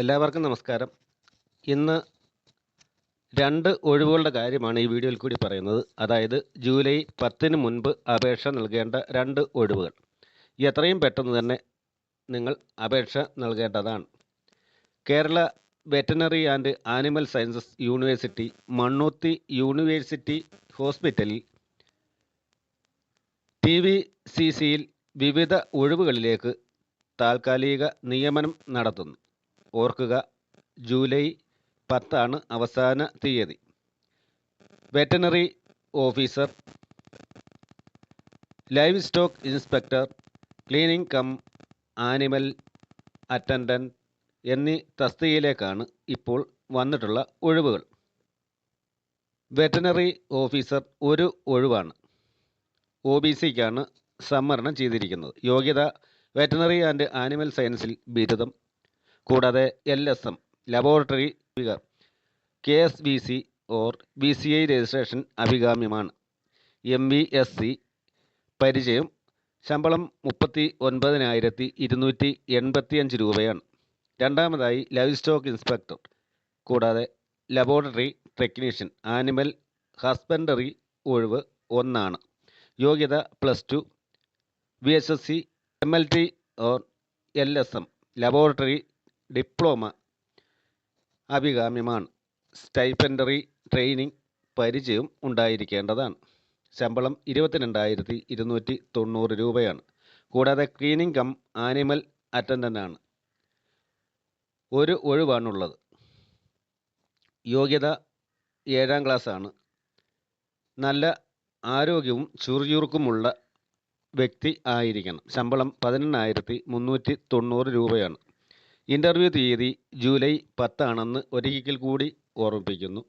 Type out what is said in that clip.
എല്ലാവർക്കും നമസ്കാരം. ഇന്ന് രണ്ട് ഒഴിവുകളുടെ കാര്യമാണ് ഈ വീഡിയോയിൽ കൂടി പറയുന്നത്. അതായത് ജൂലൈ പത്തിന് മുൻപ് അപേക്ഷ നൽകേണ്ട രണ്ട് ഒഴിവുകൾ. എത്രയും പെട്ടെന്ന് തന്നെ നിങ്ങൾ അപേക്ഷ നൽകേണ്ടതാണ്. Kerala veterinary and animal sciences university Mannuthy university ഹോസ്പിറ്റലിൽ ടി വി സി സിയിൽ വിവിധ ഒഴിവുകളിലേക്ക് താൽക്കാലിക നിയമനം നടത്തുന്നു. ഓർക്കുക ജൂലൈ പത്താണ് അവസാന തീയതി. Veterinary officer livestock inspector cleaning cum animal attendant എന്നീ തസ്തികയിലേക്കാണ് ഇപ്പോൾ വന്നിട്ടുള്ള ഒഴിവുകൾ. വെറ്റനറി ഓഫീസർ ഒരു ഒഴിവാണ്. ഒ ബി സിക്കാണ് സംവരണം ചെയ്തിരിക്കുന്നത്. യോഗ്യത വെറ്റനറി ആൻഡ് ആനിമൽ സയൻസിൽ ബിരുദം കൂടാതെ L S M laboratory K S B C or B C I registration അഭികാമ്യമാണ്. എം വി എസ് സി പരിചയം ശമ്പളം മുപ്പത്തി ഒൻപതിനായിരത്തി ഇരുന്നൂറ്റി എൺപത്തിയഞ്ച് രൂപയാണ്. രണ്ടാമതായി ലൈവ് സ്റ്റോക്ക് ഇൻസ്പെക്ടർ കൂടാതെ ലബോറട്ടറി ടെക്നീഷ്യൻ ആനിമൽ ഹസ്ബൻഡറി ഒഴിവ് ഒന്നാണ്. യോഗ്യത plus two B S S C M L T or L S M laboratory diploma അഭികാമ്യമാണ്. സ്റ്റൈപ്പൻഡറി ട്രെയിനിങ് പരിചയം ഉണ്ടായിരിക്കേണ്ടതാണ്. ശമ്പളം ഇരുപത്തിരണ്ടായിരത്തി ഇരുന്നൂറ്റി തൊണ്ണൂറ് രൂപയാണ്. കൂടാതെ ക്ലീനിങ് കം ആനിമൽ അറ്റൻഡന്റാണ് ഒരു ഒഴിവാണുള്ളത്. യോഗ്യത ഏഴാം ക്ലാസ്സാണ്. നല്ല ആരോഗ്യവും ചുറുചുറുക്കുമുള്ള വ്യക്തി ആയിരിക്കണം. ശമ്പളം പതിനെണ്ണായിരത്തി മുന്നൂറ്റി തൊണ്ണൂറ് രൂപയാണ്. ഇന്റർവ്യൂ തീയതി ജൂലൈ പത്താണെന്ന് ഒരിക്കൽ കൂടി ഓർമ്മിപ്പിക്കുന്നു.